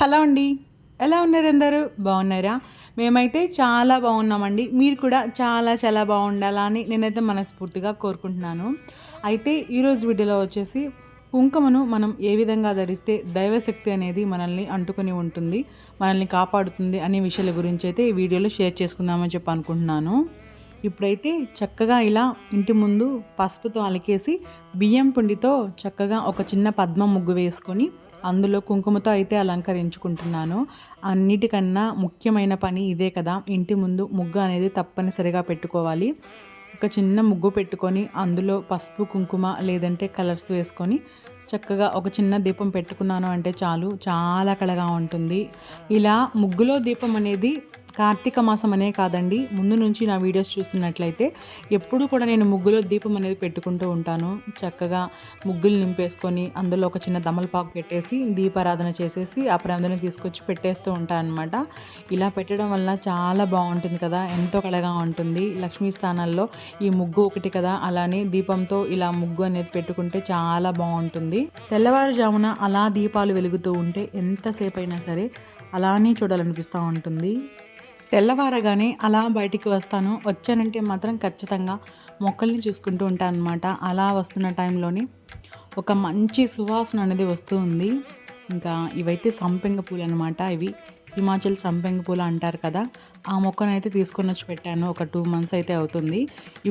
Hello అండి. ఎలా ఉన్నారు అందరూ? బాగున్నారా? మేమైతే చాలా బాగున్నామండి. మీరు కూడా చాలా చాలా బాగుండాలని నేనైతే మనస్ఫూర్తిగా కోరుకుంటున్నాను. అయితే ఈరోజు వీడియోలో వచ్చేసి కుంకుమను మనం ఏ విధంగా ధరిస్తే దైవశక్తి అనేది మనల్ని అంటుకొని ఉంటుంది మనల్ని కాపాడుతుంది అనే విషయాల గురించి అయితే ఈ వీడియోలో షేర్ చేసుకుందామని చెప్పి అనుకుంటున్నాను. ఇప్పుడైతే చక్కగా ఇలా ఇంటి ముందు పసుపుతో అలికేసి బియ్యం పిండితో చక్కగా ఒక చిన్న పద్మ ముగ్గు వేసుకొని అందులో కుంకుమతో అయితే అలంకరించుకుంటున్నాను. అన్నిటికన్నా ముఖ్యమైన పని ఇదే కదా. ఇంటి ముందు ముగ్గు అనేది తప్పనిసరిగా పెట్టుకోవాలి. ఒక చిన్న ముగ్గు పెట్టుకొని అందులో పసుపు కుంకుమ లేదంటే కలర్స్ వేసుకొని చక్కగా ఒక చిన్న దీపం పెట్టుకున్నాను అంటే చాలు. చాలా కళగా ఉంటుంది. ఇలా ముగ్గులో దీపం అనేది కార్తీక మాసం అనే కాదండి. ముందు నుంచి నా వీడియోస్ చూస్తున్నట్లయితే ఎప్పుడు కూడా నేను ముగ్గులో దీపం అనేది పెట్టుకుంటూ ఉంటాను. చక్కగా ముగ్గులు నింపేసుకొని అందులో ఒక చిన్న దమలపాకు పెట్టేసి దీపారాధన చేసేసి ఆ ప్రాంతాన్ని తీసుకొచ్చి పెట్టేస్తూ ఉంటాను అనమాట ఇలా పెట్టడం వల్ల చాలా బాగుంటుంది కదా ఎంతో కళగా ఉంటుంది. లక్ష్మీ స్థానాల్లో ఈ ముగ్గు ఒకటి కదా అలానే దీపంతో ఇలా ముగ్గు అనేది పెట్టుకుంటే చాలా బాగుంటుంది. తెల్లవారుజామున అలా దీపాలు వెలుగుతూ ఉంటే ఎంతసేపు అయినా సరే అలానే చూడాలనిపిస్తూ ఉంటుంది. తెల్లవారగానే అలా బయటికి వస్తాను. వచ్చానంటే మాత్రం ఖచ్చితంగా మొక్కల్ని చూసుకుంటూ ఉంటాను అనమాట అలా వస్తున్న టైంలోని ఒక మంచి సువాసన అనేది వస్తూ ఉంది. ఇంకా ఇవైతే సంపెంగ పూలు అనమాట ఇవి హిమాచల్ సంపెంగ పూలు అంటారు కదా. ఆ మొక్కను అయితే తీసుకొని వచ్చి పెట్టాను. ఒక టూ మంత్స్ అయితే అవుతుంది.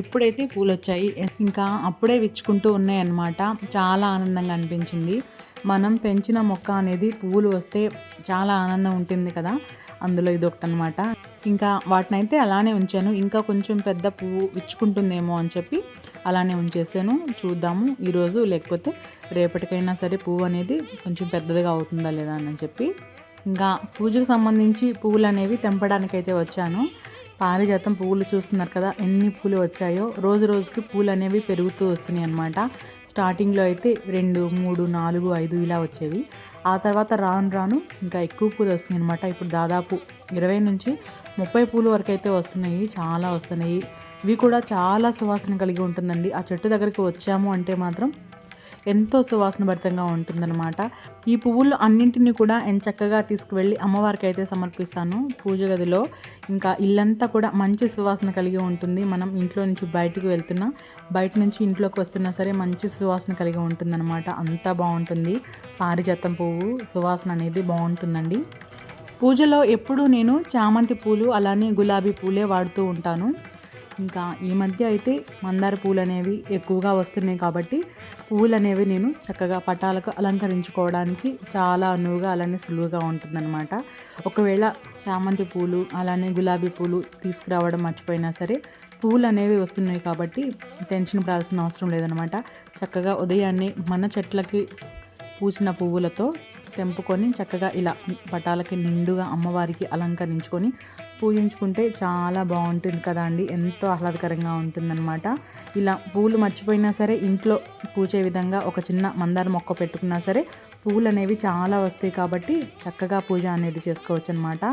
ఇప్పుడైతే పూలు వచ్చాయి ఇంకా అప్పుడే విచ్చుకుంటూ ఉన్నాయి అనమాట చాలా ఆనందంగా అనిపించింది. మనం పెంచిన మొక్క అనేది పువ్వులు వస్తే చాలా ఆనందం ఉంటుంది కదా. అందులో ఇది ఒకటి అనమాట ఇంకా వాటిని అయితే అలానే ఉంచాను. ఇంకా కొంచెం పెద్ద పువ్వు విచ్చుకుంటుందేమో అని చెప్పి అలానే ఉంచేసాను. చూద్దాము ఈరోజు లేకపోతే రేపటికైనా సరే పువ్వు అనేది కొంచెం పెద్దదిగా అవుతుందా లేదా అని చెప్పి. ఇంకా పూజకు సంబంధించి పువ్వులు అనేవి తెంపడానికైతే వచ్చాను. పారిజాతం పువ్వులు చూస్తున్నారు కదా ఎన్ని పూలు వచ్చాయో రోజు రోజుకి పూలు అనేవి పెరుగుతూ వస్తున్నాయి అనమాట స్టార్టింగ్లో అయితే రెండు మూడు నాలుగు ఐదు ఇలా వచ్చేవి. ఆ తర్వాత రాను రాను ఇంకా ఎక్కువ పూలు వస్తున్నాయి అనమాట ఇప్పుడు దాదాపు ఇరవై నుంచి ముప్పై పూలు వరకు అయితే వస్తున్నాయి చాలా వస్తున్నాయి. ఇవి కూడా చాలా సువాసన కలిగి ఉంటుందండి. ఆ చెట్టు దగ్గరికి వచ్చాము అంటే మాత్రం ఎంతో సువాసన భరితంగా ఉంటుందన్నమాట. ఈ పువ్వులు అన్నింటినీ కూడా చక్కగా తీసుకువెళ్ళి అమ్మవారికి అయితే సమర్పిస్తాను. పూజ గదిలో ఇంకా ఇల్లంతా కూడా మంచి సువాసన కలిగి ఉంటుంది. మనం ఇంట్లో నుంచి బయటకు వెళ్తున్నా బయట నుంచి ఇంట్లోకి వస్తున్నా సరే మంచి సువాసన కలిగి ఉంటుందన్నమాట. అంతా బాగుంటుంది. పారిజాతం పువ్వు సువాసన అనేది బాగుంటుందండి. పూజలో ఎప్పుడూ నేను చామంతి పూలు అలానే గులాబీ పూలే వాడుతూ ఉంటాను. ఇంకా ఈ మధ్య అయితే మందార పూలు అనేవి ఎక్కువగా వస్తున్నాయి కాబట్టి పూలు అనేవి నేను చక్కగా పటాలకు అలంకరించుకోవడానికి చాలా అనువుగా అలానే సులువుగా ఉంటుందన్నమాట. ఒకవేళ చామంతి పూలు అలానే గులాబీ పూలు తీసుకురావడం మర్చిపోయినా సరే పూలు అనేవి వస్తున్నాయి కాబట్టి టెన్షన్ పడాల్సిన అవసరం లేదనమాట చక్కగా ఉదయాన్నే మన చెట్లకి పూసిన పువ్వులతో తెంపుకొని చక్కగా ఇలా పటాలకి నిండుగా అమ్మవారికి అలంకరించుకొని పూజించుకుంటే చాలా బాగుంటుంది కదా అండి. ఎంతో ఆహ్లాదకరంగా ఉంటుందన్నమాట. ఇలా పూలు మర్చిపోయినా సరే ఇంట్లో పూచే విధంగా ఒక చిన్న మందార మొక్క పెట్టుకున్నా సరే పూలు అనేవి చాలా వస్తాయి కాబట్టి చక్కగా పూజ అనేది చేసుకోవచ్చు అనమాట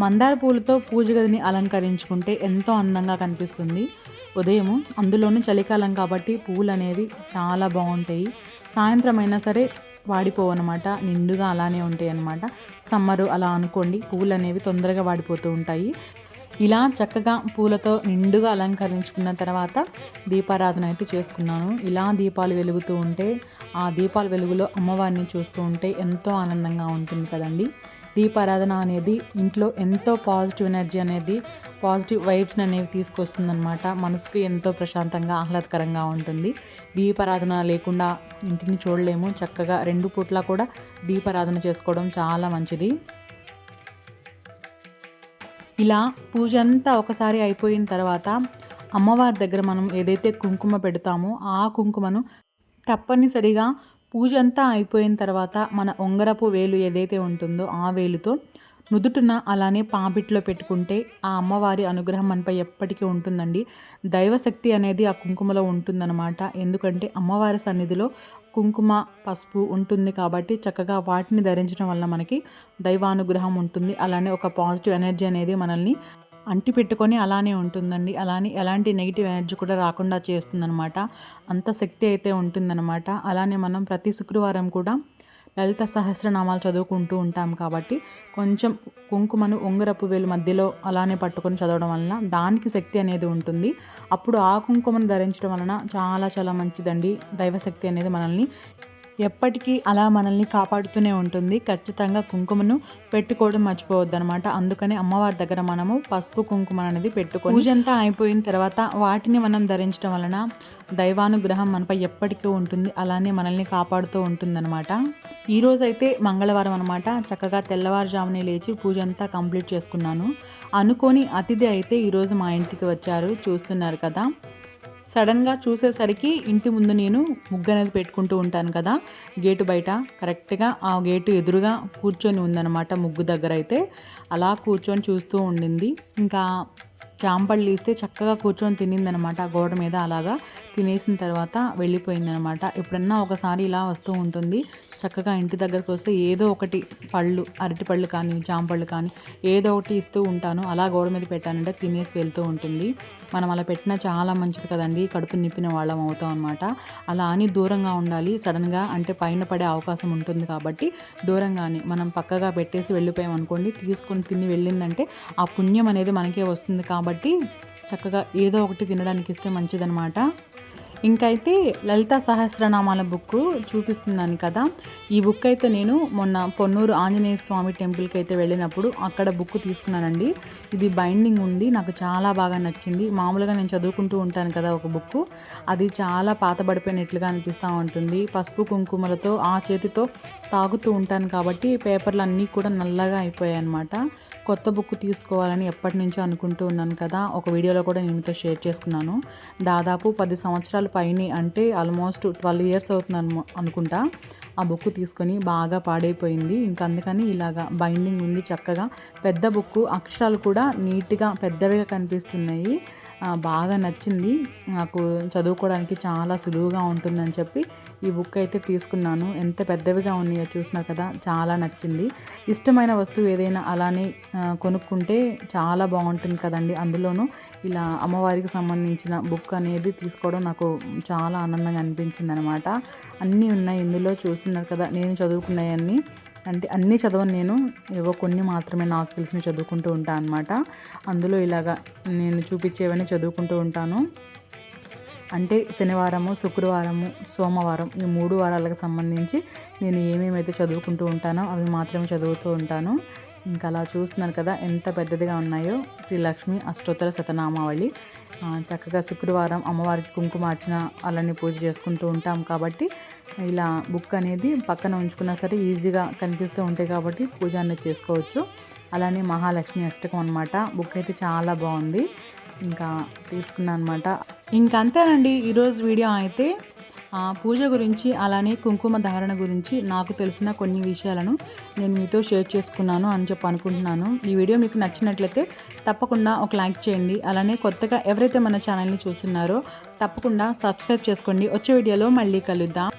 మందార పూలతో పూజ గదిని అలంకరించుకుంటే ఎంతో అందంగా కనిపిస్తుంది. ఉదయం అందులోనే చలికాలం కాబట్టి పూలు అనేవి చాలా బాగుంటాయి. సాయంత్రం అయినా సరే వాడిపోవన్నమాట. నిండుగా అలానే ఉంటాయి అన్నమాట సమ్మరు అలా అనుకోండి పూలు అనేవి తొందరగా వాడిపోతూ ఉంటాయి. ఇలా చక్కగా పూలతో నిండుగా అలంకరించుకున్న తర్వాత దీపారాధన అయితే చేసుకున్నాను. ఇలా దీపాలు వెలుగుతూ ఉంటే ఆ దీపాల వెలుగులో అమ్మవారిని చూస్తూ ఉంటే ఎంతో ఆనందంగా ఉంటుంది కదండి. దీపారాధన అనేది ఇంట్లో ఎంతో పాజిటివ్ ఎనర్జీ అనేది పాజిటివ్ వైబ్స్ అనేవి తీసుకొస్తుందన్నమాట. మనసుకు ఎంతో ప్రశాంతంగా ఆహ్లాదకరంగా ఉంటుంది. దీపారాధన లేకుండా ఇంటిని చూడలేము. చక్కగా రెండు పూట్ల కూడా దీపారాధన చేసుకోవడం చాలా మంచిది. ఇలా పూజ అంతా ఒకసారి అయిపోయిన తర్వాత అమ్మవారి దగ్గర మనం ఏదైతే కుంకుమ పెడతామో ఆ కుంకుమను తప్పనిసరిగా పూజ అంతా అయిపోయిన తర్వాత మన ఉంగరపు వేలు ఏదైతే ఉంటుందో ఆ వేలుతో నుదుటున అలానే పాపిట్లో పెట్టుకుంటే ఆ అమ్మవారి అనుగ్రహం మనపై ఎప్పటికీ ఉంటుందండి. దైవశక్తి అనేది ఆ కుంకుమలో ఉంటుందన్నమాట. ఎందుకంటే అమ్మవారి సన్నిధిలో కుంకుమ పసుపు ఉంటుంది కాబట్టి చక్కగా వాటిని ధరించడం వల్ల మనకి దైవానుగ్రహం ఉంటుంది. అలానే ఒక పాజిటివ్ ఎనర్జీ అనేది మనల్ని అంటి పెట్టుకొని అలానే ఉంటుందండి. అలానే ఎలాంటి నెగిటివ్ ఎనర్జీ కూడా రాకుండా చేస్తుందనమాట అంత శక్తి అయితే ఉంటుందన్నమాట. అలానే మనం ప్రతి శుక్రవారం కూడా లలిత సహస్రనామాలు చదువుకుంటూ ఉంటాం కాబట్టి కొంచెం కుంకుమను ఉంగరపు వేలు మధ్యలో అలానే పట్టుకొని చదవడం వలన దానికి శక్తి అనేది ఉంటుంది. అప్పుడు ఆ కుంకుమను ధరించడం వలన చాలా చాలా మంచిదండి. దైవశక్తి అనేది మనల్ని ఎప్పటికీ అలా మనల్ని కాపాడుతూనే ఉంటుంది. ఖచ్చితంగా కుంకుమను పెట్టుకోవడం మర్చిపోవద్దు అనమాట అందుకని అమ్మవారి దగ్గర మనము పసుపు కుంకుమ అనేది పెట్టుకో పూజంతా అయిపోయిన తర్వాత వాటిని మనం ధరించడం వలన దైవానుగ్రహం మనపై ఎప్పటికీ ఉంటుంది. అలానే మనల్ని కాపాడుతూ ఉంటుందన్నమాట. ఈరోజైతే మంగళవారం అనమాట చక్కగా తెల్లవారుజామునే లేచి పూజ అంతా కంప్లీట్ చేసుకున్నాను. అనుకోని అతిథి అయితే ఈరోజు మా ఇంటికి వచ్చారు. చూస్తున్నారు కదా. సడన్గా చూసేసరికి ఇంటి ముందు నేను ముగ్గు అనేది పెట్టుకుంటూ ఉంటాను కదా గేటు బయట. కరెక్ట్గా ఆ గేటు ఎదురుగా కూర్చొని ఉందన్నమాట ముగ్గు దగ్గర అయితే. అలా కూర్చొని చూస్తూ ఉండింది. ఇంకా చాంపళ్ళు ఇస్తే చక్కగా కూర్చొని తినిందనమాట గోడ మీద అలాగా. తినేసిన తర్వాత వెళ్ళిపోయిందనమాట ఎప్పుడన్నా ఒకసారి ఇలా వస్తూ ఉంటుంది. చక్కగా ఇంటి దగ్గరకు వస్తే ఏదో ఒకటి పళ్ళు అరటి పళ్ళు కానీ జాంపళ్ళు కానీ ఏదో ఒకటి ఇస్తూ ఉంటాను. అలా గోడ మీద పెట్టానంటే తినేసి వెళ్తూ ఉంటుంది. మనం అలా పెట్టినా చాలా మంచిది కదండి. కడుపు నిప్పిన వాళ్ళం అవుతాం అనమాట అలా అని దూరంగా ఉండాలి. సడన్గా అంటే పైన పడే అవకాశం ఉంటుంది కాబట్టి దూరంగానే మనం పక్కగా పెట్టేసి వెళ్ళిపోయాం అనుకోండి తీసుకొని తిని వెళ్ళిందంటే ఆ పుణ్యం అనేది మనకే వస్తుంది కాబట్టి చక్కగా ఏదో ఒకటి తినడానికి ఇస్తే మంచిదనమాట ఇంకైతే లలిత సహస్రనామాల బుక్ చూపిస్తున్నాను కదా. ఈ బుక్ అయితే నేను మొన్న పొన్నూరు ఆంజనేయ స్వామి టెంపుల్కి అయితే వెళ్ళినప్పుడు అక్కడ బుక్ తీసుకున్నానండి. ఇది బైండింగ్ ఉంది నాకు చాలా బాగా నచ్చింది. మామూలుగా నేను చదువుకుంటూ ఉంటాను కదా ఒక బుక్ అది చాలా పాతబడిపోయినట్లుగా అనిపిస్తూ ఉంటుంది. పసుపు కుంకుమలతో ఆ చేతితో తాగుతూ ఉంటాను కాబట్టి పేపర్లు అన్నీ కూడా నల్లగా అయిపోయాయి అనమాట కొత్త బుక్ తీసుకోవాలని ఎప్పటి నుంచో అనుకుంటూ ఉన్నాను కదా. ఒక వీడియోలో కూడా నేను మీతో షేర్ చేసుకున్నాను. దాదాపు పది సంవత్సరాలు పైన అంటే ఆల్మోస్ట్ ట్వెల్వ్ ఇయర్స్ అవుతుంది అను అనుకుంటా. ఆ బుక్ తీసుకొని బాగా పాడైపోయింది. ఇంకా అందుకని ఇలాగా బైండింగ్ ఉంది చక్కగా. పెద్ద బుక్ అక్షరాలు కూడా నీట్గా పెద్దవిగా కనిపిస్తున్నాయి. బాగా నచ్చింది. నాకు చదువుకోవడానికి చాలా సులువుగా ఉంటుందని చెప్పి ఈ బుక్ అయితే తీసుకున్నాను. ఎంత పెద్దవిగా ఉన్నాయో చూస్తున్నారు కదా చాలా నచ్చింది. ఇష్టమైన వస్తువు ఏదైనా అలానే కొనుక్కుంటే చాలా బాగుంటుంది కదండి. అందులోనూ ఇలా అమ్మవారికి సంబంధించిన బుక్ అనేది తీసుకోవడం నాకు చాలా ఆనందంగా అనిపించింది అనమాట అన్నీ ఉన్నాయి ఇందులో చూస్తున్నారు కదా నేను చదువుకున్నాయన్నీ. అంటే అన్నీ చదవను నేను. ఏవో కొన్ని మాత్రమే నాకు తెలిసిన చదువుకుంటూ ఉంటాను అనమాట అందులో ఇలాగా నేను చూపించేవన్నీ చదువుకుంటూ ఉంటాను. అంటే శనివారము శుక్రవారము సోమవారం ఈ మూడు వారాలకు సంబంధించి నేను ఏమేమైతే చదువుకుంటూ ఉంటానో అవి మాత్రమే చదువుతూ ఉంటాను. ఇంకా అలా చూస్తున్నారు కదా ఎంత పెద్దదిగా ఉన్నాయో. శ్రీ లక్ష్మి అష్టోత్తర శతనామావళి. చక్కగా శుక్రవారం అమ్మవారికి కుంకుమార్చన అలానే పూజ చేసుకుంటూ ఉంటాం కాబట్టి ఇలా బుక్ అనేది పక్కన ఉంచుకున్నా సరే ఈజీగా కనిపిస్తూ ఉంటాయి కాబట్టి పూజ అనేది చేసుకోవచ్చు. అలానే మహాలక్ష్మి అష్టకం అనమాట బుక్ అయితే చాలా బాగుంది. ఇంకా తీసుకున్నాను అనమాట ఇంకంతేనండి ఈరోజు వీడియో అయితే పూజ గురించి అలానే కుంకుమ ధారణ గురించి నాకు తెలిసిన కొన్ని విషయాలను నేను మీతో షేర్ చేసుకున్నాను అని చెప్పి అనుకుంటున్నాను. ఈ వీడియో మీకు నచ్చినట్లయితే తప్పకుండా ఒక లైక్ చేయండి. అలానే కొత్తగా ఎవరైతే మన ఛానల్ని చూస్తున్నారో తప్పకుండా సబ్స్క్రైబ్ చేసుకోండి. వచ్చే వీడియోలో మళ్ళీ కలుద్దాం.